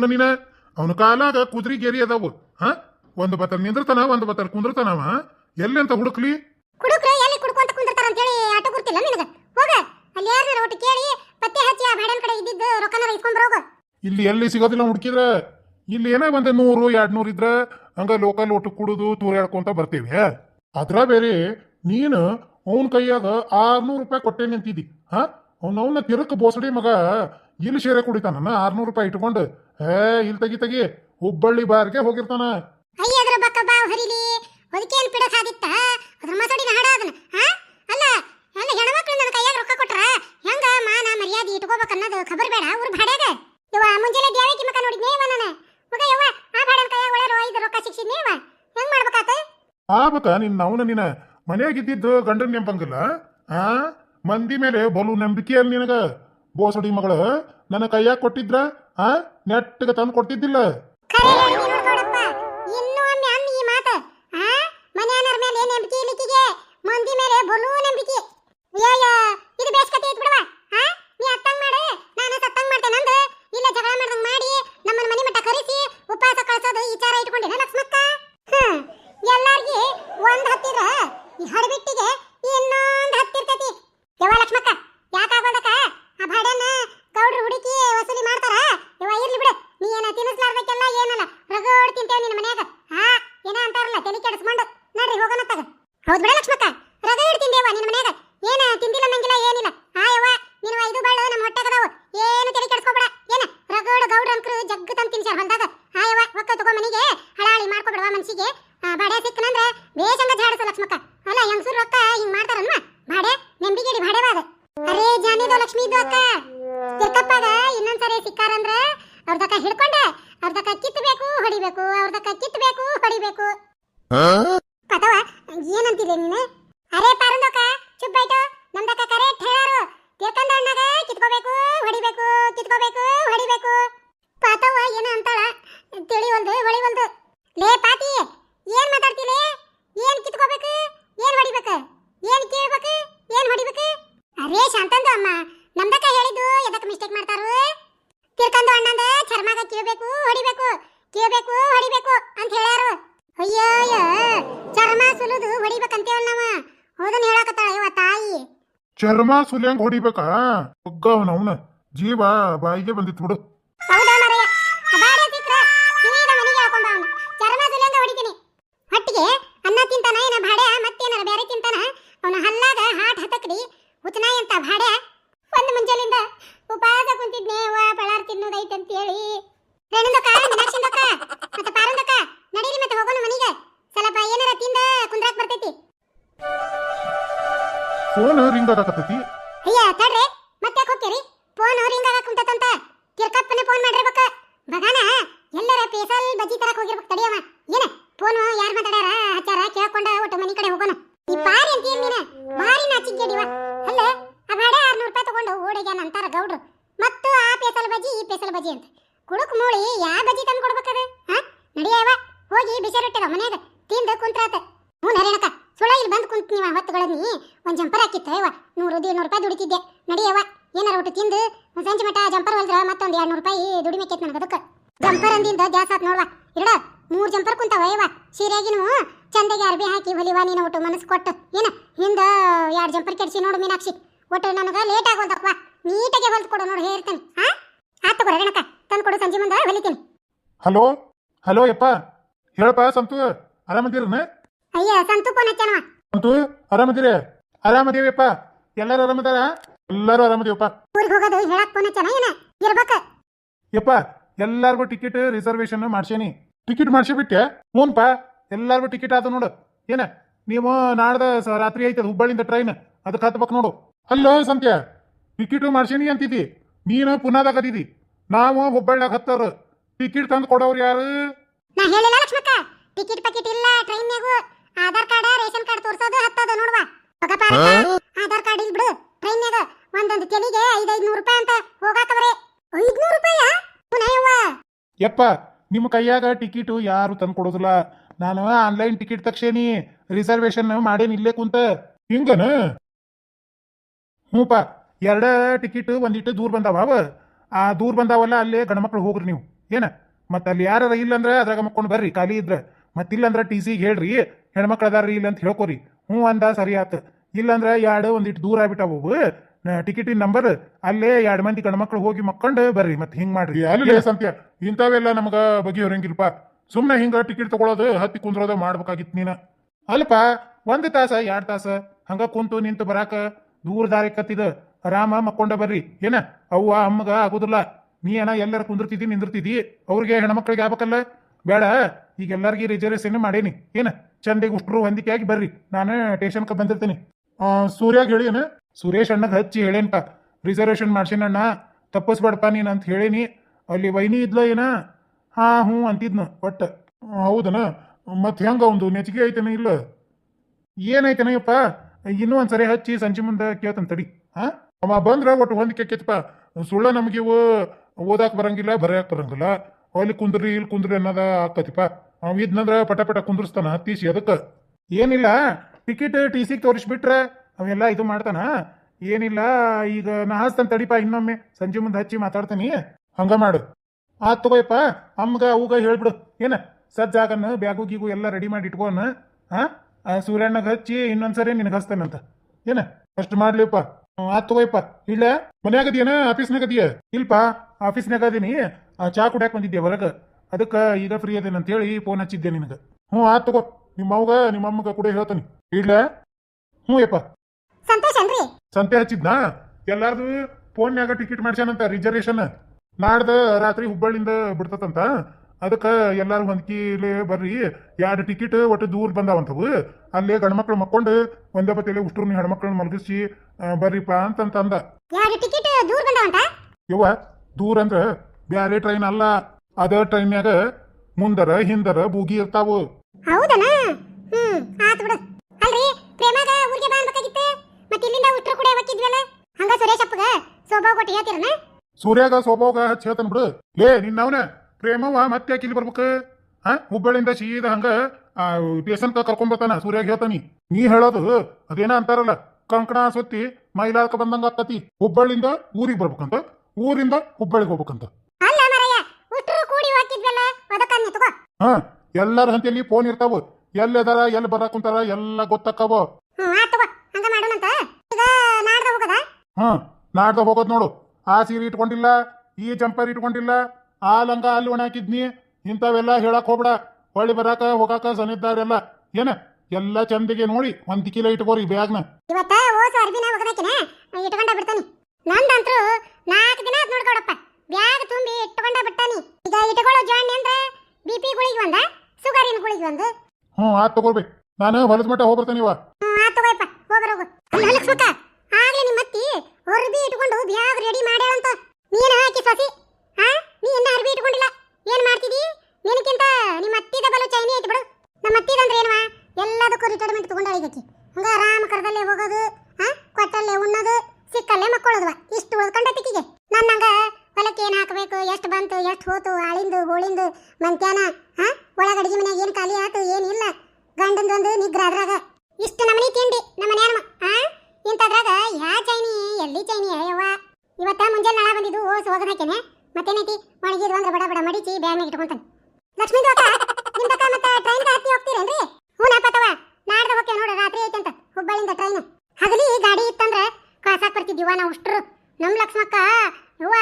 ಅವನ ನೀನ ಅವನ ಕಾಲಾಗ ಕುದ್ರಿ ಗೆರಿ ಅದಾವು ಹಾ? ಒಂದು ಬತ್ತಲ್ ನಿಂದ್ರತನ ಒಂದು ಬತ್ತಲ್ ಕುಂದ್ರತನವ. ಎಲ್ಲಿ ಅಂತ ಹುಡುಕ್ಲಿ? ಕುಡುಕ್ರು ಎಲ್ಲಿ ಕುಡ್ಕೊಂತ ಕುಂದಿರ್ತಾರ ಅಂತೇಳಿ ಆಟ ಗುರ್ತಿಲ್ಲ ನಿನಗ? ಹೋಗ. ಅಲ್ಲಿ ಯಾರನ್ನ ಒಟ್ಟು ಕೇಳಿ ಪತ್ತೆ ಹಚ್ಚಿ ಆ ಭಾಡ್ಯನ ಕಡೆ ಇದ್ದಿದ್ದು ರೊಕ್ಕನ ಇಸ್ಕೊಂಡ್ ಬರೋಗ. ಇಲ್ಲಿ ಎಲ್ಲಿ ಸಿಗೋದಿಲ್ಲ ಹುಡುಕಿದ್ರೆ? ಇಲ್ಲಿ ಏನೇ ಬಂದೆ ನೂರು ಎರಡ್ ನೂರು ಇದ್ರ ಹಂಗ ಲೋಕಲ್ ಒಟ್ಟು ಕುಡುದು ಹೇಳ್ಕೊಂತ ಬರ್ತೀವಿ. ಅದ್ರ ಬೇರೆ ನೀನು ಅವನ ಕೈಯಾಗ ಆರ್ನೂರು ರೂಪಾಯಿ ಕೊಟ್ಟೆ ಅಂತಿದ್ದಿ ಹ? ಅವನವನ್ನ ತಿರುಕ್ ಬೋಸಡಿ ಮಗ ಇಲ್ಲಿ ಶೇರೆ ಕುಡಿತಾನ? ಆರ್ನೂರು ರೂಪಾಯಿ ಇಟ್ಕೊಂಡು ಏ ಇಲ್ಲಿ ತಗಿ ತಗಿ ಹುಬ್ಬಳ್ಳಿ ಬಾರ್ಗೆ ಹೋಗಿರ್ತಾನ. ಅಯ್ಯ ಅದ್ರ ಬಕ್ಕ ಬಾವ್ ಹರಿಲಿ. ಅದಕ್ಕೇನ್ ಪಿಡ ಸಾದಿತ್ತ ಅದ್ರ ಮಾತಾಡಿನ ಹಾಡ ಅದನ್ನ ಹಾ ಅಲ್ಲ ಅಲ್ಲ ಹೆಣ್ಮಕ್ಳು ನನ್ನ ಕೈಯಾಗ ರೊಕ್ಕ ಕೊಟ್ರ? ಹೆಂಗ ಮಾನ ಮರ್ಯಾದೆ ಇಟ್ಕೋಬೇಕು ಅನ್ನೋದು ಖಬರ್ ಬೇಡ ಊರ್ ಭಾಡ್ಯಾಗ. ಇವ ಮುಂಜಾನೆ ದ್ಯಾವಕಿ ಮಕ ನೋಡಿದ್ನೇ ಇವ ನಾನು? ಮಗ ಯವ್ವ ಆ ಭಾಡ್ಯನ ಕೈಯಾಗ ಒಳರೋ ಐದು ರೊಕ್ಕ ಸಿಕ್ಸಿದ್ನೇ ಇವ ಹೆಂಗ್ ಮಾಡ್ಬೇಕಾತ? ಆಬಕ ನಿನ್ನ ಅವನ ನಿನ್ನ ಮನೆಯಾಗಿದ್ದಿದ್ದು ಗಂಡನ ನೆಂಪಂಗಿಲ್ಲ ಆ? ಮಂದಿ ಮೇಲೆ ಬಲು ನಂಬಿಕೆ ಅಲ್ಲಿ ನಿನಗ. ಬೋಸಡಿ ಮಗಳು ನನ್ನ ಕೈಯಾಗ ಕೊಟ್ಟಿದ್ರ ಆ ನೆಟ್ಟಗೆ ತಂದು ಕೊಡ್ತಿದ್ದಿಲ್ಲ ಖರೆ ಹೇಳಿ ನೀನು ನೋಡಪ್ಪ ಇನ್ನೂ ಒಮ್ಮೆ ಅನ್ನ ಈ ಮಾತ ಆ ಮನ್ಯಾನರ ಮೇಲೆ ನಂಬಿಕೆ ಇಲ್ಲಿಕಿಗೆ ಮಂದಿ ಮೇಲೆ ಬಲು ನಂಬಿಕೆ ಅಯ್ಯಯ್ಯ ಇದು ಬೇಸ್ ಕತೆ ಐತ್ ಬಿಡವ ಆ ನೀ ಅತ್ತಂಗ್ ಮಾಡು ನಾನು ಸತ್ತಂಗ್ ಮಾಡ್ತೇನೆ ಅಂದು ಇಲ್ಲ ಜಗಳ ಮಾಡ್ದಂಗ್ ಮಾಡಿ ನಮ್ಮನ್ನ ಮನೆ ಮಟ್ಟ ಕರೆಸಿ ಉಪವಾಸ ಕಳ್ಸೋದು ವಿಚಾರ ಇಟ್ಕೊಂಡಿನ ಲಕ್ಷ್ಮಕ್ಕ ಹ್ಮ್ ಎಲ್ಲಾರ್ಗಿ ಒಂದ್ ಹತ್ತಿರ ಈ ಹಡಬಿಟ್ಟಿಗೆ ಇನ್ನೊಂದ್ ಹತ್ತಿರ್ತೈತಿ ಯವ್ವ ಲಕ್ಷ್ಮಕ್ಕ ಯಾಕಾಗೋದಕ್ಕ ಆ ಭಾಡ್ಯನ್ನ ಗೌಡ್ರು ಹುಡುಕಿ ವಸೂಲಿ ಮಾಡ್ತಾರ ಯವ್ವ ಇರ್ಲಿ ಬಿಡು ನೀ ಏನ ತಿನ್ನಿಸ್ಲಾರ್ದಕ್ಕೆಲ್ಲ ಏನಲ್ಲ ರಗೋಡ್ ತಿಂತೇವ್ ನಿನ್ನ ಮನ್ಯಾಗ ಹಾ ಏನ ಅಂತಾರಲ್ಲ ತಲೆ ಕೆಡಿಸ್ಕೊಂಡು ನಡ್ರಿ ಹೋಗೋಣ ತಗ ಹೌದ್ ಬಿಡ ಲಕ್ಷ್ಮಕ್ಕ ರಗಡ್ ತಿಂದೇವ ನಿನ್ನ ಮನ್ಯಾಗ ಏನ ತಿಂದಿಲ್ಲ ನಂಗಿಲ್ಲ ಏನಿಲ್ಲ ಆ ಯವ್ವ ನಿನ್ನ ಐದು ಬಾಳು ನಮ್ಮ ಹೊಟ್ಟೆಗದಾವು ಏನು ತಲೆ ಕೆಡಿಸ್ಕೊಬೇಡ ಏನ ಗೌಡ್ರ ಅಂಕ್ರು ಜಗ್ಗ ತಂದು ತಿನ್ಸಾರ ಹೊಲ್ದಾಗ. ಆ ಯವ್ವ ಒಕ್ಕ ತಗೋ ಮನೆಗೆ ಹಳಾಳಿ ಮಾಡ್ಕೊಬಿಡವ ಮನ್ಸಿಗೆ. ಬಾಡೆ ಸಿಕ್ಕನಂದ್ರೆ ಬೇಜಂಗ ಜಾಡಸು ಲಕ್ಷ್ಮಕ್ಕ. ಅಲ್ಲ ಹೆಂಗಸರು ರೊಕ್ಕ ಹಿಂಗ್ ಮಾಡ್ತಾರನ್ವ ಬಾಡೆ ನೆಂಬಿಗೇಡಿ ಬಾಡೆವಾದ ಅರೇ ಜಾನಿದು ಲಕ್ಷ್ಮಿ ಇದು ಅಕ್ಕ. ತಿರ್ಕಪ್ಪಾಗ ಇನ್ನೊಂದ್ಸರಿ ಸಿಕ್ಕಾರಂದ್ರ ಅವ್ರದಕ್ಕ ಹಿಡ್ಕೊಂಡ ಅವ್ರದಕ್ಕ ಕಿತ್ತಬೇಕು ಹೊಡಿಬೇಕು ಅವ್ರದಕ್ಕ ಕಿತ್ತಬೇಕು ಹೊಡಿಬೇಕು. ಪದವ ಏನಂತಿದೆ ನೀನು? ಅರೇ ಪಾರಂದಕ್ಕ ಬೈಟು ನಮ್ದಕ್ಕ ಕರೆಕ್ಟ್ ಹೇಳಾರು. ತಿರ್ಕಂದ ಕಿತ್ಕೋಬೇಕು ಹೊಡಿಬೇಕು ಕಿತ್ಕೋಬೇಕು ಹೊಡಿಬೇಕು. ಪಾತವ್ವ ಏನ ಅಂತಾಳ? ತಿಳಿವಲ್ದು ಒಳಿವಲ್ದು ಲೇ ಪಾತಿ, ಏನ್ ಮಾತಾಡ್ತಿಲೆ? ಏನ್ ಕಿತ್ಕೋಬೇಕು? ಏನ್ ಹೊಡಿಬೇಕು? ಏನ್ ಕೇಳ್ಬೇಕು? ಏನ್ ಹೊಡಿಬೇಕು? ಅರೇ ಶಾಂತಂದು ಅಮ್ಮ, ನಮ್ದಕ್ಕ ಹೇಳಿದ್ದು ಎದಕ್ಕೆ ಮಿಸ್ಟೇಕ್ ಮಾಡ್ತಾರು? ತಿರ್ಕಂದು ಅಣ್ಣಂದ ಚರ್ಮಾಗ ಕೇಳಬೇಕು, ಹೊಡಿಬೇಕು ಕೇಳಬೇಕು, ಹೊಡಿಬೇಕು ಅಂತ ಹೇಳ್ಯಾರು. ಅಯ್ಯಯ್ಯ, ಚರ್ಮ ಸುಲಿದು ಹೊಡಿಬೇಕಂತೇವಲ್ಲ ನಾವ. ಹೌದನ್ ಹೇಳಕತ್ತಾಳ ಇವ ತಾಯಿ. ಚರ್ಮ ಸುಲಿಯಂಗ್ ಹೊಡಿಬೇಕಾ? ಒಗ್ಗ ಅವನ. ಜೀವ ಬಾಯಿಗೆ ಬಂದಿತ್ತು ಬಿಡು. ಅಯ್ಯ ಮತ್ತೆ ಹೋಗ್ತೀರಿ? ಫೋನ್ ರಿಂಗ್ ಆಗಕ್ ಕುಂತಂತ ತಿರ್ಕಪ್ಪನೆ ಫೋನ್ ಮಾಡಿರ್ಬೇಕ. ಬಗಾನ, ಎಲ್ಲರ ಪೇಸಲ್ ಬಜ್ಜಿ ತರಕ್ ಹೋಗಿರ್ಬೇಕು ತಡಿಯವ ಏನ ಫೋನ್ ಯಾರು ಮಾತಾಡ್ಯಾರ? ಹಚ್ಚಾರ ಕೇಳ್ಕೊಂಡ ಒಟ್ಟು ಮನಿ ಕಡೆ ಹೋಗೋಣ ಈ ಬಾರಿ ಅಂತ ನೀನ? ನಾಚಿ ನಾಚಿಕೆಡಿವ ಅಲ್ಲ, ಆ ಭಾಡೆ ಆರ್ನೂರು ರೂಪಾಯಿ ತಗೊಂಡು ಓಡಿಗ್ಯಾನ ಅಂತಾರ ಗೌಡ್ರು. ಮತ್ತು ಆ ಪೇಸಲ್ ಬಜ್ಜಿ, ಈ ಪೇಸಲ್ ಬಜ್ಜಿ ಅಂತ. ಕುಡುಕ್ ಮೂಳಿ ಯಾ ಬಜ್ಜಿ ತಂದು ಕೊಡ್ಬೇಕದ ಹಾ? ನಡಿಯವ ಹೋಗಿ ಬಿಸಿ ರೊಟ್ಟಿದ ಮನ್ಯಾಗ, ತಿಂದು ಕುಂತ್ರಾತ. ಹ್ಞೂ ನರೇಣಕ್ಕ ಸುಳ ಇಲ್ಲಿ ಬಂದು ಕುಂತ ನೀವ ಒಂದ್ ಜಂಪರ್ ಹಾಕಿತ್ತ, ಯವ್ವ. ನೂರು ನೂರು ರೂಪಾಯಿ ದುಡಿತಿದ್ದೆ. ನಡಿಯವ ಏನಾರ ಒಟ್ಟು ತಿಂದು ಸಂಜೆ ಮಟ ಜಂಪರ್ ಹೊಲ್ದ್ರ ಮತ್ತೊಂದು ಎರಡು ನೂರು ರೂಪಾಯಿ ದುಡಿಮೆಕೈತ್ ನನಗೆ ಅದಕ್ಕೆ ಜಂಪರ್ ಅಂದಿಂದ ಜಾಸ್ ಆತ್ ನೋಡ್ವಾ. ಇಡ ಮೂರು ಜಂಪರ್ ಕುಂತಾವ ಸೀರಿಯಾಗಿ ನೀವು ಚಂದಗೆ ಅರ್ಬಿ ಹಾಕಿ ಹೊಲಿವ, ನೀನು ಊಟ ಮನಸ್ಸು ಕೊಟ್ಟು. ಏನ? ಹಿಂದ ಎರಡು ಜಂಪರ್ ಕೆಡಿಸಿ ನೋಡು ಮೀನಾಕ್ಷಿ. ಒಟ್ಟು ನನಗೆ ಲೇಟ್ ಆಗೋದಪ್ಪ ನೀಟಾಗಿ ಹೊಲ್ದು ಕೊಡು ನೋಡು ಹೇಳ್ತೇನೆ ಹಾ ಆತು ತಗೋ ರೇಣಕ್ಕ ತಂದು ಕೊಡು, ಸಂಜೆ ಮುಂದೆ ಹೊಲಿತೀನಿ. ಹಲೋ? ಹಲೋ ಯಪ್ಪ. ಹೇಳಪ್ಪ, ಸಂತು. ಆರಾಮದಿರನ ಅಯ್ಯ ಸಂತು ಫೋನ್ ಹಚ್ಚಣವ ಸಂತು ಆರಾಮದಿರಿ? ಆರಾಮದೇವಿಯಪ್ಪ ಎಲ್ಲರೂ ಆರಾಮದಾರ? ಎಲ್ಲರೂ ಆರಾಮದೇವಪ್ಪ. ಊರಿಗೆ ಹೋಗೋದು ಹೇಳಕ್ ಫೋನ್ ಹಚ್ಚಣ ಏನ? ಇರ್ಬೇಕ. ಯಪ್ಪ ಎಲ್ಲಾರ್ಗೂ ಟಿಕೆಟ್ ರಿಸರ್ವೇಶನ್ ಮಾಡ್ಸೇನಿ. ಟಿಕೆಟ್ ಮಾಡ್ಸಿಬಿಟ್ಟೆ? ಹ್ಞೂನ್ಪ ಎಲ್ಲಾರ್ಗೂ ಟಿಕೆಟ್ ಆದ ನೋಡು. ಏನ? ನೀವು ನಾಡ್ದ ರಾತ್ರಿ ಐತದ ಹುಬ್ಬಳ್ಳಿಂದ ಟ್ರೈನ್ ಅದಕ್ಕೆ ಹತ್ಬೇಕು ನೋಡು. ಅಲ್ಲೋ ಸಂತ್ಯ ಟಿಕೆಟ್ ಮಾಡ್ಸೇನಿ ಅಂತಿದ್ದಿ ನೀನು ಪುನಾದಾಗ ಅದಿದಿ. ನಾವು ಹುಬ್ಬಳ್ಳಿಯಾಗ ಹತ್ತವ್ರು ಟಿಕೆಟ್ ತಂದು ಕೊಡೋರು ಯಾರು? ನಾ ಹೇಳಿಲ್ಲ ಲಕ್ಷ್ಮಕ್ಕ. ಟಿಕೆಟ್ ಪಕೆಟ್ ಇಲ್ಲ ಟ್ರೈನ್ಯಾಗು ಆಧಾರ್ ಕಾರ್ಡ್ ರೇಷನ್ ಕಾರ್ಡ್ ತೋರ್ಸೋದು ಹತ್ತದ ನೋಡುವ. ಹೋಗಪ್ಪ ಆಧಾರ್ ಕಾರ್ಡ್ ಇಲ್ಲಿ ಬಿಡು ಟ್ರೈನ್ಯಾಗ ಒಂದೊಂದು ತೆಲಿಗೆ ಐದೈದು ನೂರು ರೂಪಾಯಿ ಅಂತ ಹೋಗಾಕವ್ರೆ. ಐದ್ನೂರು ರೂಪಾಯ? ಪುನಯವ್ವ. ಯಪ್ಪ ನಿಮ್ಮ ಕೈಯಾಗ ಟಿಕೆಟ್ ಯಾರು ತಂದು ಕೊಡೋದಿಲ್ಲ ನಾನು ಆನ್ಲೈನ್ ಟಿಕೆಟ್ ತಕ್ಷೇನಿ ರಿಸರ್ವೇಶನ್ ಮಾಡೇನಿ ಇಲ್ಲೇ ಕುಂತ. ಹಿಂಗನ? ಹ್ಞೂಪ ಎರಡ ಟಿಕೆಟ್ ಒಂದಿಟ್ಟು ದೂರ ಬಂದಾವ ಅವ ಆ ದೂರ ಬಂದಾವಲ್ಲ ಅಲ್ಲೇ ಗಂಡ್ಮಕ್ಳು ಹೋಗ್ರಿ ನೀವು. ಏನ? ಮತ್ತೆ ಅಲ್ಲಿ ಯಾರ ಇಲ್ಲಂದ್ರೆ ಅದ್ರಾಗ ಮಕ್ಕೊಂಡು ಬರ್ರಿ ಖಾಲಿ ಇದ್ರೆ. ಮತ್ತಿಲ್ಲ ಇಲ್ಲಂದ್ರೆ ಟಿ ಸಿಗೆ ಹೇಳ್ರಿ. ಹೆಣ್ಮಕ್ಳು ರೀ ಇಲ್ಲ ಅಂತ ಹೇಳ್ಕೊರಿ. ಹ್ಞೂ ಅಂದ ಸರಿ ಆತು. ಇಲ್ಲಂದ್ರೆ ಎರಡು ಒಂದಿಟ್ಟು ದೂರ ಆಗ್ಬಿಟ್ಟಾವು ಟಿಕೆಟಿನ ನಂಬರ್ ಅಲ್ಲೇ ಎರಡು ಮಂದಿ ಗಂಡ್ಮಕ್ಳು ಹೋಗಿ ಮಕ್ಕೊಂಡು ಬರ್ರಿ ಮತ್ತೆ ಹಿಂಗ್ ಮಾಡ್ರಿ. ಅಲ್ಲಿ ಸಂತ್ಯ ಇಂಥವೆಲ್ಲ ನಮಗ ಬಗೆಹರಂಗಿಲ್ಪ ಸುಮ್ಮನೆ ಹಿಂಗ ಟಿಕೆಟ್ ತಗೊಳೋದು ಹತ್ತಿ ಕುಂದ್ರೋದು ಮಾಡ್ಬೇಕಾಗಿತ್ತು ನೀನ. ಅಲ್ಪ ಒಂದು ತಾಸ ಎರಡು ತಾಸ ಹಂಗ ಕುಂತು ನಿಂತು ಬರಾಕ ದೂರ ದಾರಿ ಕತ್ತಿದ. ಆರಾಮ ಮಕ್ಕೊಂಡ ಬರ್ರಿ. ಏನ ಅವ್ವ ಅಮ್ಮಗ ಆಗುದಿಲ್ಲ. ನೀ ಏನ ಎಲ್ಲರ ಕುಂದಿರ್ತಿದ್ದಿ ನಿಂದಿರ್ತಿದ್ದಿ ಅವ್ರಿಗೆ ಹೆಣ್ಮಕ್ಳಿಗೆ ಆಗ್ಬೇಕಲ್ಲ. ಬೇಡ ಈಗ ಎಲ್ಲರಿಗೂ ರಿಸರ್ವೇಷನ್ ಮಾಡೇನಿ. ಏನ? ಚಂದಿಗೆ ಉಷ್ಟ್ರು ಹೊಂದಿಕೆ ಆಗಿ ಬರ್ರಿ. ನಾನು ಕ ಬಂದಿರ್ತೀನಿ. ಸೂರ್ಯಾಗ ಹೇಳೇನ ಸುರೇಶ್ ಅಣ್ಣಗೆ ಹಚ್ಚಿ ಹೇಳೇನ್ಪ. ರಿಸರ್ವೇಷನ್ ಮಾಡ್ಸೇನಣ್ಣ ತಪ್ಪಿಸ್ಬೇಡಪ್ಪ ನೀನು ಅಂತ ಹೇಳೀನಿ. ಅಲ್ಲಿ ವೈನಿ ಇದ್ಲ ಏನ? ಹಾ, ಹ್ಞೂ ಅಂತಿದ್ನು ಒಟ್ಟ. ಹೌದನ? ಮತ್ತೆ ಹೆಂಗ ಒಂದು ನೆಚ್ಚಿಗೆ ಐತನ ಇಲ್ಲ? ಏನಾಯ್ತನಯ್ಯಪ್ಪ ಇನ್ನೂ ಒಂದ್ಸರಿ ಹಚ್ಚಿ ಸಂಜೆ ಮುಂದೆ ಕೇಳ್ತಾನೆ ತಡಿ. ಹಾ ಅವ ಬಂದ್ರೆ ಒಟ್ಟು ಹೊಂದಿಕೆ ಕೆತ್ತಪ್ಪ ಸುಳ್ಳ ನಮಗೆ ಓದಾಕ್ ಬರಂಗಿಲ್ಲ, ಬರೆಯಕ್ ಬರಂಗಿಲ್ಲ. ಅಲ್ಲಿ ಕುಂದ್ರಿ, ಇಲ್ಲಿ ಕುಂದ್ರಿ ಅನ್ನೋದ ಆಕತಿಪ್ಪ. ಅವ ಪಟ ಪಟ ಕುಂದ್ರಸ್ತಾನ ಹತ್ತೀಸಿ ಅದಕ್ಕೆ. ಏನಿಲ್ಲ ಟಿಕೆಟ್ ಟಿ ಸಿಗೆ ತೋರಿಸ್ಬಿಟ್ರೆ ಅವೆಲ್ಲ ಇದು ಮಾಡ್ತಾನ. ಏನಿಲ್ಲ, ಈಗ ನಾ ಹಚ್ತಾನೆ ತಡಿಪ ಇನ್ನೊಮ್ಮೆ. ಸಂಜೆ ಮುಂದೆ ಹಚ್ಚಿ ಮಾತಾಡ್ತೀನಿ. ಹಂಗ ಮಾಡು. ಆ ತಗೋಯಪ್ಪ, ಅಮ್ಗ ಊಗ ಹೇಳ್ಬಿಡು. ಏನ ಸಜ್ಜಾಗನ್ನ ಬ್ಯಾಗು ಗೀಗು ಎಲ್ಲ ರೆಡಿ ಮಾಡಿ ಇಟ್ಕೋನ. ಹಾ ಸೂರ್ಯಣ್ಣಗೆ ಹಚ್ಚಿ ಇನ್ನೊಂದ್ಸರಿ ನಿನಗೆ ಹಚ್ತಾನಂತ. ಏನ, ಅಷ್ಟು ಮಾಡ್ಲಿಪ್ಪ. ಆತ್ ತಗೋಯಪ್ಪ. ಇಲ್ಲ ಮನ್ಯಾಗ ಅದಿಯನ ಆಫೀಸ್ನಾಗ ಅದೀಯ ಇಲ್ಪ? ಆಫೀಸ್ನಾಗ ಅದೀನಿ. ಚಾ ಕುಡ್ಯಾಕ ಬಂದಿದ್ದೆ ಹೊರಗ. ಅದಕ್ಕ ಈಗ ಫ್ರೀ ಅದೇನ ಅಂತ ಹೇಳಿ ಫೋನ್ ಹಚ್ಚಿದ್ದೆ ನಿನಗೆ. ಹ್ಞೂ ಆತ್ ತಗೋ. ನಿಮ್ಮ ಅವ್ಗ ನಿಮ್ಮ ಅಮ್ಮಗ ಕೂಡ ಹೇಳ್ತಾನೆ. ಇಡ್ಲ? ಹ್ಞೂ ಯಪ್ಪ. ಸಂತೋಷ್ ಅನ್ರಿ ಸಂತೆ ಹಚ್ಚಿದ್ನಾ? ಎಲ್ಲಾರ್ದು ಫೋನ್ಯಾಗ ಟಿಕೆಟ್ ಮಾಡ್ಸ್ಯಾನಂತ ರಿಸರ್ವೇಶನ್ ನಾಡ್ದ ರಾತ್ರಿ ಹುಬ್ಬಳ್ಳಿಂದ ಬಿಡ್ತತಂತ. ಅದಕ್ಕ ಎಲ್ಲಾರು ಹೊಂದ್ಕಿಲೆ ಬರ್ರಿ. ಎರಡು ಟಿಕೆಟ್ ಒಟ್ಟು ದೂರ ಬಂದಾವಂತವು. ಅಲ್ಲೇ ಗಂಡ್ಮಕ್ಳು ಮಕ್ಕೊಂಡು ಒಂದೇ ಬತ್ತಲೆ ಉಷ್ಟ್ರನ್ನ ಹೆಣ್ಮಕ್ಳನ್ನ ಮಲಗಿಸಿ ಬರ್ರಿಪ್ಪ ಅಂತಂತ ಅಂದ ಟಿಕೆಟ್ ದೂರ ಬಂದವಂತ? ಯವ್ವ ದೂರ ಅಂದ್ರೆ ಬ್ಯಾರೆ ಟ್ರೈನ್ ಅಲ್ಲ. ಅದ ಟೈಮ್ಯಾಗ ಮುಂದರ ಹಿಂದರ ಬೂಗಿ ಇರ್ತಾವು. ಹೌದನ? ಹ್ಮ್ ಆತ್ ಬಿಡು. ಅಲ್ರಿ ಪ್ರೇಮಾಗ ಊರಿಗೆ ಬಾ ಅನ್ಬೇಕಾಗಿತ್ತು. ಮತ್ತೆ ಇಲ್ಲಿಂದ ಉತ್ತರ ಕೂಡ ಹೋಗಿದ್ವಲ್ಲ ಹಂಗ ಸುರೇಶ್ ಅಪ್ಪಗ ಸೋಬಾ ಕೊಟ್ಟು ಹೇಳ್ತೀರನ? ಸೂರ್ಯಾಗ ಸ್ವಭಾವ ಹಚ್ಚ ಹೇಳ್ತಾನ ಬಿಡು. ಲೇ ನಿನ್ನವನ ಪ್ರೇಮವ ಮತ್ತೆ ಯಾಕೆ ಇಲ್ಲಿ ಬರ್ಬೇಕು? ಹಾ ಹುಬ್ಬಳ್ಳಿಯಿಂದ ಸೀದಾ ಹಂಗ ಸ್ಟೇಷನ್ ಕರ್ಕೊಂಡ್ ಬರ್ತಾನ ಸೂರ್ಯಾಗ ಹೇಳ್ತಾನಿ. ನೀ ಹೇಳೋದು ಅದೇನ ಅಂತಾರಲ್ಲ ಕಂಕಣ ಸುತ್ತಿ ಮೈಲಾರ್ಕ ಬಂದಂಗ ಆಗ್ತತಿ. ಹುಬ್ಬಳ್ಳಿಯಿಂದ ಊರಿಗೆ ಬರ್ಬೇಕಂತ ಊರಿಂದ ಹುಬ್ಬಳ್ಳಿಗೆ ಹೋಗ್ಬೇಕಂತ ಅಲ್ಲ ಮರಯ್ಯ ಉತ್ತರ ಕೂಡಿ ಹೋಗಿದ್ವಲ್ಲ ಅದಕ್ಕನ್ನಿ ತಗೋ ಹಾ ಎಲ್ಲರ ಹಂತಲ್ಲಿ ಫೋನ್ ಇರ್ತಾವ. ಎಲ್ಲದಾರ ಎಲ್ಲಿ ಬರಕ್ ಕುಂತಾರ ಎಲ್ಲ ಹೋಗದ? ಹಾ ನಾಡ್ದ ಹೋಗೋದ್ ನೋಡು. ಆ ಸೀರೆ ಇಟ್ಕೊಂಡಿಲ್ಲ ಈ ಜಂಪರ್ ಇಟ್ಕೊಂಡಿಲ್ಲ ಆ ಲಂಗ ಅಲ್ಲಿ ಒಣ ಹಾಕಿದ್ನಿ ಇಂಥವೆಲ್ಲ ಹೇಳಕ್ ಹೋಗ್ಬೇಡ. ಹೊಳ್ಳಿ ಬರಾಕ ಹೋಗಾಕ ಸನಿದ್ದಾರೆಲ್ಲ. ಏನ ಎಲ್ಲ ಚಂದಿಗೆ ನೋಡಿ ಒಂದ್ ಕಿಲೋ ಇಟ್ಕೋರಿ ಬ್ಯಾಗ್ನ. ಇವತ್ತ ಓಸು ಅರ್ಬಿನ ಒಗದಾಕಿನ ಇಟ್ಕೊಂಡ ಬಿಡ್ತಾನೆ. ನಂದಂತ್ರು ನಾಲ್ಕು ದಿನ ನೋಡ್ಕೊಡಪ್ಪ ಬ್ಯಾಗ್ ತುಂಬಿ ಇಟ್ಕೊಂಡ ಬಿಟ್ಟಾನಿ ಈಗ ಇಟ್ಕೊಳ್ಳೋ ಜಾಣಿ ಅಂದ್ರ ಬಿ ಪಿ ಗುಳಿಗೆ ಒಂದ ಸುಗರಿನ ಗುಳಿಗೆ ಒಂದು ಹ್ಞೂ, ಆತ್ ತಗೋರ್ಬೇಕು ನಾನು ಹೊಲದ ಮಟ್ಟ ಹೋಗ್ಬರ್ತೇನೆ ಇವ. ತಗೋಯಪ್ಪ ಹೋಗ್ಬರೋಗು ಲಕ್ಷ್ಮಕ್ಕ ಆಗ್ಲೇ ನಿಮ್ಮ ಅತ್ತಿ ಹೊರಬಿ ಇಟ್ಕೊಂಡು ಬ್ಯಾಗ್ ರೆಡಿ ಮಾಡ್ಯಾಳಂತ. ನೀನು ಹಾಕಿ ಸೊಸಿ. ಹಾ ನೀ ಇನ್ನ ಅರ್ಬಿ ಇಟ್ಕೊಂಡಿಲ್ಲ. ಏನ್ ಮಾಡ್ತಿದಿ? ನಿನಕ್ಕಿಂತ ನಿಮ್ಮ ಅತ್ತಿದ ಬಲು ಚೈನಿ ಐತಿ ಬಿಡು. ನಮ್ಮ ಅತ್ತಿದಂದ್ರೆ ಏನವ? ಎಲ್ಲದಕ್ಕೂ ರಿಟೈರ್ಮೆಂಟ್ ತಗೊಂಡಾಳ ಈಗಕ್ಕಿ ಹಂಗ ಆರಾಮ ಕರದಲ್ಲೇ ಹೋಗೋದು ಹಾ ಕೊಟ್ಟಲ್ಲೇ ಉಣ್ಣೋದು, ಸಿಕ್ಕಲ್ಲೇ ಮಕ್ಕೊಳ್ಳೋದ್ವ. ಇಷ್ಟು ಉಳ್ಕೊಂಡತಿಕಿಗೆ ನನ್ನಂಗ ಹೊಲಕ್ಕೆ ಏನ್ ಹಾಕಬೇಕು? ಎಷ್ಟು ಬಂತು? ಎಷ್ಟು ಹೋತು? ಆಳಿಂದು, ಗೋಳಿಂದು, ಮಂತ್ಯಾನ ಹಾ ಒಳಗ ಅಡಿಗೆ ಮನ್ಯಾಗ ಏನ್ ಖಾಲಿ ಆತು ಏನಿಲ್ಲ ಗಂಡಂದೊಂದು ನಿಗ್ರ ಅದ್ರಾಗ. ಇಷ್ಟು ನಮನಿ ತಿಂಡಿ, ನಮ್ಮ ಮನ್ಯಾನ ಆ? ಇಂಥದ್ರಾಗ ಯಾ ಚೈನಿ, ಎಲ್ಲಿ ಚೈನಿ ಅಯ್ಯವ್ವ? ಇವತ್ತ ಮುಂಜಾನೆ ನಾಳ ಬಂದಿದ್ದು ಓಸ್ ಹೋಗದ ಹಾಕೇನೆ ಮತ್ತೇನೈತಿ? ಒಣಗಿದ್ವು ಅಂದ್ರೆ ಬಡ ಬಡ ಮಡಿಚಿ ಬ್ಯಾಗ್ನಾಗ ಇಟ್ಕೊಂತಾನೆ. ಲಕ್ಷ್ಮೀ ದೋಕ ನಿಮ್ದಕ್ಕ ಮತ್ತೆ ಟ್ರೈನ್ ಹತ್ತಿ ಹೋಗ್ತೀರೇನ್ರಿ? ಹ್ಞೂ ಪತವ ನಾಡ್ದ ಹೋಗ್ತೇವೆ ನೋಡ, ರಾತ್ರಿ ಐತಂತ. ಹುಬ್ಬಳ್ಳಿಂದ ಟ್ರೈನ್ ಹಗಲಿ, ಗಾಡಿ ಇತ್ತಂದ್ರೆ ಕಳ್ಸಾಕ್ ಬರ್ತಿದ್ದೀವ ನಾವು ಅಷ್ಟ್ರು. ನಮ್ ಲಕ್ಷ್ಮಕ್ಕ ಅವ್ವ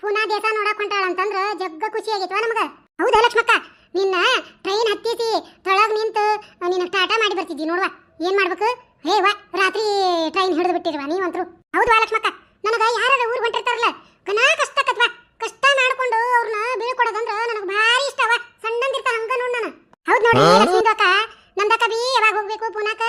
ಪುನಾ ದೇಶ ನೋಡಕ್ ಹೊಂಟಾಳ ಅಂತಂದ್ರ ಜಗ್ಗ ಖುಷಿ ಆಗೈತವ ನಮಗ. ಹೌದಾ ಲಕ್ಷ್ಮಕ್ಕ? ನಿನ್ನ ಟ್ರೈನ್ ಹತ್ತಿಸಿ ತೊಳಗ್ ನಿಂತು ನಿನ್ನ ಟಾಟಾ ಮಾಡಿ ಬರ್ತಿದ್ದಿ ನೋಡುವ ಏನ್ ಮಾಡ್ಬೇಕು? ಹೇ ವಾ ರಾತ್ರಿ ಟ್ರೈನ್ ಹಿಡಿದು ಬಿಟ್ಟಿರುವ ನೀವಂತ್ರು? ಹೌದಾ ಲಕ್ಷ್ಮಕ್ಕ ನನಗ ಯಾರಾದ್ರೂ ಊರು ಹೊಂಟಿರ್ತಾರಲ್ಲ ಕನಾ ಕಷ್ಟ ಕತ್ವಾ ಕಷ್ಟ ಮಾಡ್ಕೊಂಡು ಅವ್ರನ್ನ ಬೀಳ್ಕೊಡೋದಂದ್ರ ನನಗೆ ಭಾರಿ ಇಷ್ಟವ ಸಣ್ಣಂದಿರ್ತಾರ ಹಂಗ ನೋಡ್ ನಾನು. ಹೌದ್ ನೋಡಿ ಲಕ್ಷ್ಮೀದಕ್ಕ ನಮ್ದಕ್ಕ ಬಿ ಯಾವಾಗ ಹೋಗ್ಬೇಕು ಪುನಾಕ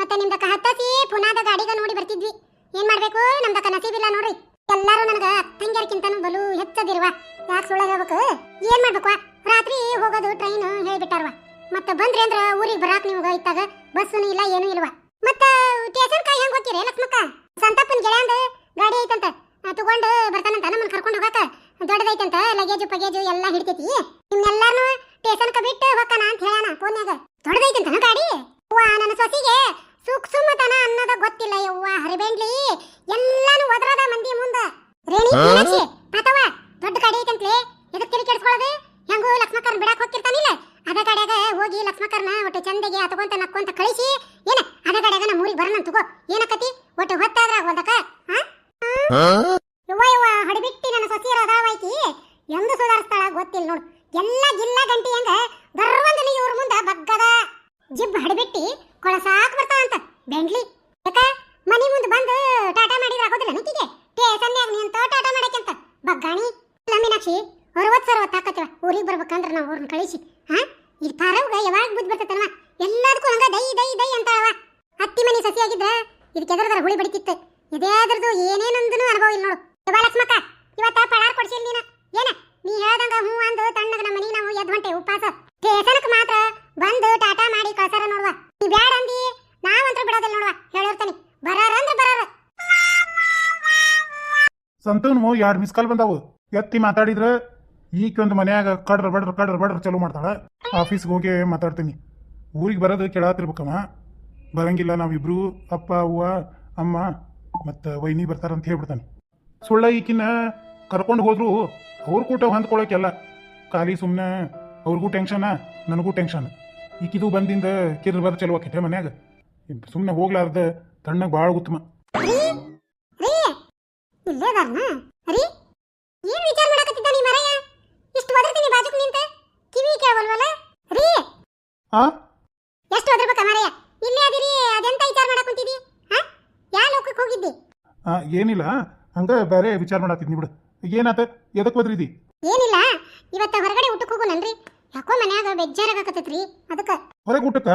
ಮತ್ತೆ ನಿಮ್ದಕ್ಕ ಹತ್ತಸಿ ಪುನಾದ ಗಾಡಿಗ ನೋಡಿ ಬರ್ತಿದ್ವಿ. ಏನ್ ಮಾಡ್ಬೇಕು? ನಮ್ದಕ್ಕ ನಸೀಬಿಲ್ಲ ನೋಡ್ರಿ. ಎಲ್ಲಾರು ನನಗ ತಂಗ್ಯಾರ್ಕಿಂತನೂ ಬಲು ಹೆಚ್ಚದಿರುವ. ಯಾಕೆ ಸುಳ್ಳ ಹೇಳ್ಬೇಕು? ಏನ್ ಮಾಡ್ಬೇಕು ರಾತ್ರಿ ಹೋಗೋದು ಟ್ರೈನ್ ಹೇಳ್ಬಿಟ್ಟಾರ್ವ. ಮತ್ತ ಬಂದ್ರಿ ಅಂದ್ರ ಊರಿಗೆ ಬರಾಕ್ ನಿಮ್ಗ ಇತ್ತಾಗ? ಬಸ್ಸು ಇಲ್ಲ ಏನೂ ಇಲ್ವಾ? ಮತ್ತ ಸ್ಟೇಷನ್ ಕಾಯಿ ಹೆಂಗ್ ಹೋಗ್ತೀರಿ ಲಕ್ಷ್ಮಕ್ಕ? ಸಂತಪ್ಪನ ಗೆಳೆಯಂದ ಗಾಡಿ ಐತಂತ. ತಗೊಂಡು ಬರ್ತಾನಂತ ನಮ್ಮನ್ನ ಕರ್ಕೊಂಡು ಹೋಗಾಕ. ದೊಡ್ಡದೈತಂತ ಲಗೇಜು ಪಗೇಜು ಎಲ್ಲ ಹಿಡ್ತೈತಿ ನಿಮ್ನೆಲ್ಲಾರ್ನು ಸ್ಟೇಷನ್ಕ ಬಿಟ್ಟು ಹೋಗ್ತಾನ ಅಂತ ಹೇಳಾನ ಫೋನ್ಯಾಗ ದೊಡ್ಡದೈತಂತ ಗಾಡಿ? ಅವ್ವ ನನ್ನ ಸೊಸಿಗೆ ಸೂಕ್ಷ್ಮತನ ಅನ್ನೋದ ಗೊತ್ತಿಲ್ಲ ಯವ್ವ ಹರಿಬೇಂಡ್ಲಿ. ಎಲ್ಲಾನು ಒದರದ ಮಂದಿ ಮುಂದ. ರೇಣಿ ಅಥವಾ ದೊಡ್ಡ ಗಾಡಿ ಐತಂತ್ಲೆ. ಎದಕ್ಕೆ ತಲೆ ಕೆಡಿಸ್ಕೊಳ್ಳೋದು ಹೆಂಗೋ ಲಕ್ಷ್ಮಕರ್ನ ಬಿಡಾಕ ಹೋಗ್ತಿರ್ತಾನಿಲ್ಲ ಅದ ಕಡೆಗ ಹೋಗಿ ಲಕ್ಷ್ಮಕರ್ನ ಒಟ್ಟು ಚಂದಗೆ ತಗೊಂತ ನಕ್ಕೊಂತ ಕಳಿಸಿ. ಏನ ಅದ ಕಡೆಗ ನಮ್ಮ ಊರಿಗೆ ಬರೋಣ ತಗೋ. ಏನಕತಿ? ಒಟ್ಟು ಹೊತ್ತಾದ್ರ ಹೋದಕ ಹಾ? ಯವ್ವ ಯವ್ವ ಹಡಿಬಿಟ್ಟಿ ನನ್ನ ಸೊಸಿಯರ ಅದಾವೈತಿ ಎಂದು ಸುಧಾರಿಸ್ತಾಳ ಗೊತ್ತಿಲ್ಲ ನೋಡು. ಎಲ್ಲ ಜಿಲ್ಲಾ ಗಂಟಿ ಹೆಂಗ? ಗರ್ವಂದಲಿ ಇವ್ರ ಮುಂದ ಬಗ್ಗದ. ಜಿಬ್ ಹಡಿಬಿಟ್ಟಿ ಕೊಳಸಾಕ್ ಬರ್ತಾವಂತ ಬೆಂಡ್ಲಿ. ಯಾಕ? ಮನಿ ಮುಂದೆ ಬಂದು ಟಾಟಾ ಮಾಡಿದ್ರ ಆಗೋದಿಲ್ಲ ನಿಕ್ಕಿಗೆ ಟೇ ಸನ್ಯಾಗ ನಿಂತ ಟಾಟಾ ಮಾಡಕಂತ ಬಗ್ಗಾಣಿ. ಇಲ್ಲ ಮೀನಾಕ್ಷಿ. ಅರವತ್ತು ಸಾವಿರ ತಾಕತ್ತೀವ ಊರಿಗೆ ಬರ್ಬೇಕಂದ್ರೆ ನಾವು ಅವ್ರನ್ನ ಕಳಿಸಿ. ಹಾ ಈ ಪಾರವ್ಗ ಯಾವಾಗ ಬುದ್ಧಿ ಬರ್ತೈತಲ್ವ? ಎಲ್ಲದಕ್ಕೂ ಹಂಗ ದೈ ದೈ ದೈ ಅಂತಾಳವ. ಹತ್ತಿ ಮನಿ ಆಗಿದ್ದ ಇದಕ್ಕೆ ಎದರದರ ಹುಳಿ ಬಡಿತಿತ್ತು. ಇದೇದ್ರದ್ದು ಏನೇನೊಂದನು ಅನುಭವ ಇಲ್ಲ ನೋಡು. ಯವ್ವ ಲಕ್ಷ್ಮಕ್ಕ, ಇವತ್ತ ಪಳಾರ್ ಕೊಡ್ಸಿಲ್ಲ ನೀನ. ಏನ? ನೀ ಹೇಳ್ದಂಗ ಹ್ಞೂ ಅಂದು ತಣ್ಣಗ ನಮ್ಮ ಮನೆಗೆ ನಾವು ಎದ್ ಗಂಟೆ ಉಪವಾಸ ಮಾತ್ರ ಬಂದು ಟಾಟಾ ಮಾಡಿ ಕಳ್ಸಾರ ನೋಡುವ. ನೀ ಬ್ಯಾಡ ಅಂದಿ, ನಾವಂತ್ರ ಬಿಡೋದಿಲ್ಲ ನೋಡುವ. ಹೇಳಿರ್ತಾನೆ. ಬರಾರ ಅಂದ್ರೆ ಬರಾರ. ಸಂತೂನು ಎರಡು ಮಿಸ್ ಕಾಲ್ ಬಂದಾವು? ಎತ್ತಿ ಮಾತಾಡಿದ್ರೆ ಈಗ ಒಂದು ಮನ್ಯಾಗ ಕಡ್ರ ಬಡ್ರ ಕಡ್ರ ಬಡ್ರ ಚಲೋ ಮಾಡ್ತಾಳ. ಆಫೀಸ್ಗೆ ಹೋಗಿ ಮಾತಾಡ್ತೀನಿ. ಊರಿಗೆ ಬರೋದು ಕೇಳಾತಿರ್ಬೇಕಮ್ಮ ಬರಂಗಿಲ್ಲ ನಾವಿಬ್ರು ಅಪ್ಪ, ಅವ್ವ, ಅಮ್ಮ ಮತ್ತು ವೈನಿ ಬರ್ತಾರಂತ ಹೇಳ್ಬಿಡ್ತಾನೆ. ಸುಳ್ಳ ಈಕಿನ ಕರ್ಕೊಂಡು ಹೋದ್ರು ಅವ್ರ ಕೂಟ ಹೊಂದ್ಕೊಳಕ್ಕೆಲ್ಲ. ಖಾಲಿ ಸುಮ್ಮನೆ ಅವ್ರಿಗೂ ಟೆನ್ಷನ, ನನಗೂ ಟೆನ್ಷನ್. ಈಕಿದು ಬಂದಿಂದ ಕಿರ್ ಬರ ಚಲೋ ಆಕೈತೆ ಮನ್ಯಾಗ. ಸುಮ್ಮನೆ ಹೋಗ್ಲಾರ್ದ ತಣ್ಣಗೆ ಭಾಳ ಉತ್ತಮ ರೀ ರೀ ಇಲ್ಲೇ ಅದಾರ್ನ ರೀ ಏನ್ ವಿಚಾರ ಮಾಡಕತ್ತಿದ್ದ ನೀ ಮರಯ್ಯ ಇಷ್ಟು ಒದರ್ತೀನಿ ಬಾಜುಕ್ ನಿಂತ? ಕಿವಿ ಕೇಳವಲ್ವಲ್ಲ ರೀ! ಹಾ ಎಷ್ಟು ಒದರ್ಬೇಕ ಮಾರಯ್ಯ ಇಲ್ಲೇ ಅದಿರಿ ಅದೆಂತ ವಿಚಾರ ಮಾಡಕ್ ಕುಂತಿದಿ ಹಾ ಯಾ ಲೋಕಕ್ಕೆ ಹೋಗಿದ್ದಿ? ಆ, ಏನಿಲ್ಲ. ಹಂಗ ಬೇರೆ ವಿಚಾರ ಮಾಡತ್ತಿದ್ನಿ ಬಿಡು. ಏನಾತ? ಎದಕ್ಕೆ ಬದ್ರಿದಿ ಏನಿಲ್ಲ. ಇವತ್ತ ಹೊರಗಡೆ ಊಟಕ್ಕೆ ಹೋಗೋಣನ್ರಿ ಯಾಕೋ ಮನ್ಯಾಗ ಬೆಜ್ಜಾರಾಗಕತ್ತೈತ್ರಿ ಅದಕ್ಕೆ. ಹೊರಗೆ ಊಟಕ್ಕ?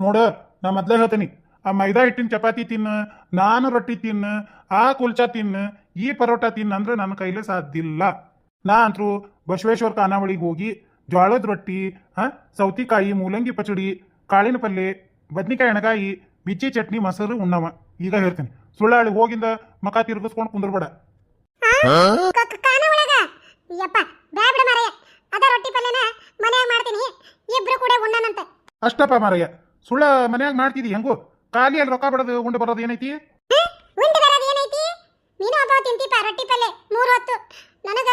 ನೋಡ ನಾ ಮೊದ್ಲೇ ಹೇಳ್ತೀನಿ. ಆ ಮೈದಾ ಹಿಟ್ಟಿನ ಚಪಾತಿ ತಿನ್ನ ನಾನು ರೊಟ್ಟಿ ತಿನ್ನ ಆ ಕುಲ್ಚಾ ತಿನ್ನ ಈ ಪರೋಟ ತಿನ್ನ ಅಂದ್ರೆ ನನ್ನ ಕೈಲೇ ಸಾಧ್ಯಲ್ಲ ನಾ ಅಂತರೂ ಬಸವೇಶ್ವರ ಖಾನಾವಳಿಗೆ ಹೋಗಿ ಜೋಳದ ರೊಟ್ಟಿ ಹಾಂ ಸೌತಿಕಾಯಿ ಮೂಲಂಗಿ ಪಚಡಿ ಕಾಳಿನ ಪಲ್ಯ ಬದ್ನಿಕಾಯಿ ಎಣಗಾಯಿ ಬಿಚ್ಚಿ ಚಟ್ನಿ ಮೊಸರು ಉಣ್ಣವ. ಈಗ ಹೇಳ್ತೀನಿ. ಸುಳ್ಳಾಳಿ ಹೋಗಿಂದ ಮಕ ತಿರುಗಿಸ್ಕೊಂಡು ಕುಂದ್ರಬೇಡ. ಅಷ್ಟಪ್ಪ ಮಾರಯ್ಯ ಸುಳ್ಳ ಮನ್ಯಾಗ ಮಾಡ್ತಿದಿ ಹೆಂಗು? ಖಾಲಿಯಲ್ಲಿ ರೊಕ್ಕ ಬಡದು ಉಂಡು ಬರೋದು ಏನೈತಿ? ಉಂಡು ಬರೋದು ಏನೈತಿ? ನೀನು ಒಬ್ಬ ತಿಂತೀಪ ರೊಟ್ಟಿ ಪಲ್ಲೆ ಮೂರು ಹೊತ್ತು. ನನಗ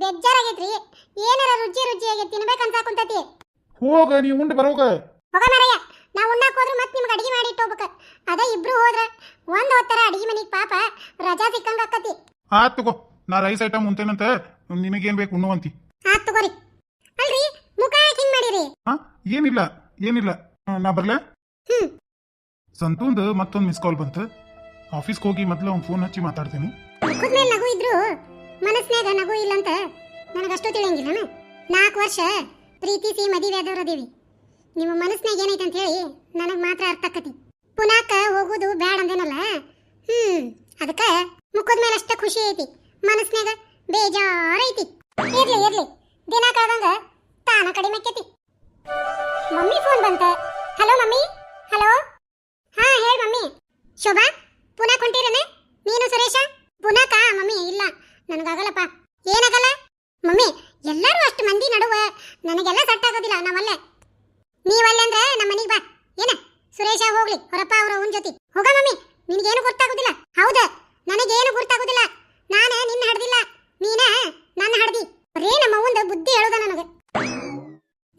ಬೇಜಾರಾಗೈತ್ರಿ. ಏನಾರ ರುಚಿ ರುಚಿಯಾಗಿ ತಿನ್ಬೇಕು ಅಂತ ಕುಂತತಿ. ಹೋಗ ನೀ ಉಂಡ ಬರೋಗ ಹೋಗ ಮರಯ್ಯ ನಾ ಉಣ್ಣಾಕ್ ಹೋದ್ರೆ ಮತ್ತೆ ನಿಮ್ಗೆ ಅಡಿಗೆ ಮಾಡಿ ಇಟ್ಟೋಗ್ಬೇಕ. ಅದ ಇಬ್ರು ಹೋದ್ರ ಒಂದ್ ಹೊತ್ತರ ಅಡಿಗೆ ಮನೆಗೆ ಪಾಪ ರಜಾ ಸಿಕ್ಕಂಗ ಆಕತಿ. ಆತ್ ತಗೋ ನಾ ರೈಸ್ ಐಟಮ್ ಉಂತೇನಂತ ನಿನಗೇನ್ ಬೇಕು ಉಣ್ಣುವಂತಿ ಆತ್ ತಗೋರಿ. ಅಲ್ರಿ ಮುಖ ಹಾಕಿ ಹಿಂಗ್ ಮಾಡಿರಿ? ಹಾ ಏನಿಲ್ಲ ಏನಿಲ್ಲ. ಆ, ನಾ ಬರ್ಲೆ? ಹ್ಮ್. ಸಂತೂಂದು ಮತ್ತೊಂದು ಮಿಸ್ ಕಾಲ್ ಬಂತು. ಆಫೀಸ್ಗೆ ಹೋಗಿ ಮೊದಲು ಅವ್ನು ಫೋನ್ ಹಚ್ಚಿ ಮಾತಾಡ್ತೀನಿ. ಮುಖದ ಮೇಲೆ ನಗು ಇದ್ರು. ಮನಸ್ನ್ಯಾಗ ನಗು ಇಲ್ಲಂತ ನನಗಷ್ಟು ತಿಳಿಯಂಗಿಲ್ಲನ ನಾಲ್ಕು ವರ್ಷ ಪ್ರೀತಿಸಿ ಮದುವೆ ಆದವ್ರದೇವಿ ನಿಮ್ಮ ಮನಸ್ಸಿನಾಗ ಏನೈತೆ ಅಂತ ಹೇಳಿ ನನಗೆ ಮಾತ್ರ ಅರ್ಥ ಆಕತಿ. ಪುನಾಕ ಹೋಗುದು ಬ್ಯಾಡ ಅಂದೇನಲ್ಲ? ಹ್ಮ್, ಅದಕ್ಕೆ ಮುಖದ ಮೇಲೆ ಅಷ್ಟ ಖುಷಿ ಐತಿ. ಮನಸ್ನ್ಯಾಗ ಬೇಜಾರ ಐತಿ. ಇರ್ಲಿ ಇರ್ಲಿ. ದಿನ ಕಳೆದಂಗ ತಾನ ಕಡಿಮೆ ಆಕ್ಕೇತಿ ಮಮ್ಮಿ ಫೋನ್ ಬಂತ. Hello, mummy? ಹಲೋ? ಹಾ, ಹೇಳಿ ಮಮ್ಮಿ. ಶೋಭಾ, ಪುನಃ ಕೊಂಟಿರನೆ? ನೀನು ಸುರೇಶ? ಪುನಾಕ? ಮಮ್ಮಿ, ಇಲ್ಲ. ನನಗಾಗಲ್ಲಪ್ಪ. ಏನಾಗಲ್ಲ? ಮಮ್ಮಿ, ಎಲ್ಲರೂ ಅಷ್ಟು ಮಂದಿ ನಡುವ ನನಗೆಲ್ಲ ಸೆಟ್ ಆಗೋದಿಲ್ಲ, ನಾವಲ್ಲ. ನೀವಲ್ಲ ಅಂದ್ರೆ ನಮ್ಮ ಮನೆಗೆ ಬಾ. ಏನ? ಸುರೇಶ, ಹೋಗ್ಲಿ. ಹೊರಪ್ಪ, ಅವ್ರ ಅವನ ಜೊತೆ. ಹೋಗ ಮಮ್ಮಿ. ನಿನಗೇನು ಗೊತ್ತಾಗೋದಿಲ್ಲ ಹೌದ. ನನಗೇನು ಗೊತ್ತಾಗೋದಿಲ್ಲ ನಾನ ನಿನ್ನ ಹಡ್ದಿಲ್ಲ. ನೀನ ನನ್ನ ಹಡ್ದಿ ಬರೇ ನಮ್ಮ ಅವ್ವಂದ ಬುದ್ಧಿ ಹೇಳೋದ ನನಗೆ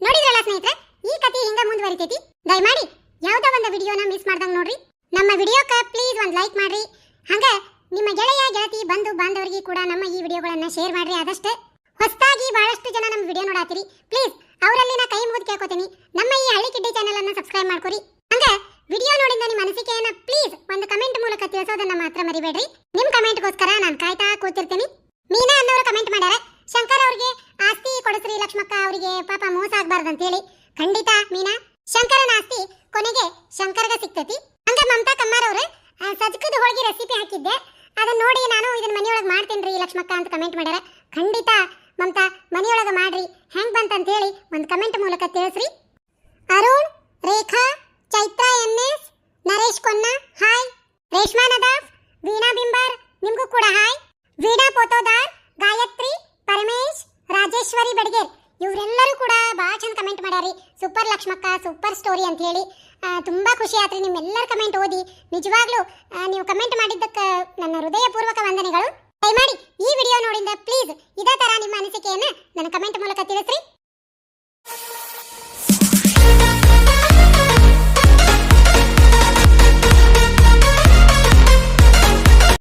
ನೋಡಿದ್ರಲ್ಲ ಸ್ನೇಹಿತರೆ ಈ ಕಥೆ ಹಿಂಗ ಮುಂದುವರಿತೈತಿ ದಯಮಾಡಿ ಯಾವ್ದೋ ಒಂದು ವಿಡಿಯೋನ ಮಿಸ್ ಮಾಡ್ದಂಗ್ ನೋಡ್ರಿ ನಮ್ಮ ವಿಡಿಯೋಕ ಪ್ಲೀಸ್ ಒಂದು ಲೈಕ್ ಮಾಡ್ರಿ ಹಂಗ ನಿಮ್ಮ ಗೆಳೆಯ ಗೆಳತಿ ಬಂಧು ಬಾಂಧವರಿಗೆ ಕೂಡ ನಮ್ಮ ಈ ವಿಡಿಯೋಗಳನ್ನ ಶೇರ್ ಮಾಡ್ರಿ ಆದಷ್ಟು ಹೊಸದಾಗಿ ಬಹಳಷ್ಟು ಜನ ನಮ್ಮ ವಿಡಿಯೋ ನೋಡಾತಿರಿ ಪ್ಲೀಸ್ ಅವರಲ್ಲಿ ನಾ ಕೈ ಮುಗಿದು ಕೇಳ್ಕೊತೀನಿ ನಮ್ಮ ಈ ಹಳ್ಳಿ ಕಿಡ್ಡಿ ಚಾನೆಲ್ ಅನ್ನ ಸಬ್ಸ್ಕ್ರೈಬ್ ಮಾಡ್ಕೊರಿ ಹಂಗ ವಿಡಿಯೋ ನೋಡಿದ ನಿಮ್ಮ ಅನಿಸಿಕೆಯನ್ನ ಪ್ಲೀಸ್ ಒಂದು ಕಮೆಂಟ್ ಮೂಲಕ ತಿಳಿಸೋದನ್ನ ಮಾತ್ರ ಮರಿಬೇಡ್ರಿ ನಿಮ್ ಕಮೆಂಟ್ಗೋಸ್ಕರ ನಾನು ಕಾಯ್ತಾ ಕೂತಿರ್ತೀನಿ ಮೀನಾ ಅನ್ನೋರು ಕಮೆಂಟ್ ಮಾಡ್ಯಾರ ಶಂಕರ್ ಅವ್ರಿಗೆ ಆಸ್ತಿ ಕೊಡಿಸ್ರಿ ಲಕ್ಷ್ಮಕ್ಕ ಅವರಿಗೆ ಪಾಪ ಮೋಸ ಆಗ್ಬಾರ್ದು ಅಂತೇಳಿ ಖಂಡಿತ ಮೀನಾ ಶಂಕರನ ಆಸ್ತಿ ಕೊನೆಗೆ ಶಂಕರ್ಗ ಸಿಗ್ತತಿ. ಹಂಗ ಮಮತಾ ಅವರು ಸಜ್ಕದ ಹೋಳಿಗೆ ರೆಸಿಪಿ ಹಾಕಿದ್ದೆ. ಅದನ್ನ ನೋಡಿ ನಾನು ಇದನ್ನ ಮನೆಯೊಳಗೆ ಮಾಡ್ತೀನಿ ಲಕ್ಷ್ಮಕ್ಕ ಅಂತ ಕಮೆಂಟ್ ಮಾಡ್ಯಾರ. ಖಂಡಿತ ಮಮತಾ, ಮನೆಯೊಳಗೆ ಮಾಡ್ರಿ. ಹೆಂಗ್ ಬಂತ ಅಂತ ಹೇಳಿ ಒಂದು ಕಮೆಂಟ್ ಮೂಲಕ ತಿಳಿಸ್ರಿ. Arun, Rekha, Chaitra N Naresh Konna, hi. Reshma Nadaf Veena Bimbar, ನಿಮ್ಗೂ ಕೂಡ ಹಾಯ್. ವೀಣಾ ಪೋತೋದಾರ್, ಗಾಯತ್ರಿ, ಪರಮೇಶ್, ರಾಜೇಶ್ವರಿ ಬೆಡಗೇರ್. ಇವರೆಲ್ಲರೂ ಕೂಡ ಭಾಳ ಚಂದ ಕಮೆಂಟ್ ಮಾಡ್ಯಾರಿ. ಸೂಪರ್ ಲಕ್ಷ್ಮಕ್ಕ ಸೂಪರ್ ಸ್ಟೋರಿ ಅಂತ ಹೇಳಿ. ತುಂಬಾ ಖುಷಿ ಆತ್ರಿ. ನಿಮ್ಮೆಲ್ಲರ ಕಮೆಂಟ್ ಓದಿ ನಿಜವಾಗ್ಲೂ ನೀವು ಕಮೆಂಟ್ ಮಾಡಿದ್ದಕ್ಕೆ ನನ್ನ ಹೃದಯಪೂರ್ವಕ ವಂದನೆಗಳು. ದಯಮಾಡಿ ಈ ವಿಡಿಯೋ ನೋಡಿದ ಪ್ಲೀಸ್ ಇದೇ ತರ ನಿಮ್ಮ ಅನಿಸಿಕೆಯನ್ನು ನನ್ನ ಕಮೆಂಟ್ ಮೂಲಕ ತಿಳಿಸ್ರಿ.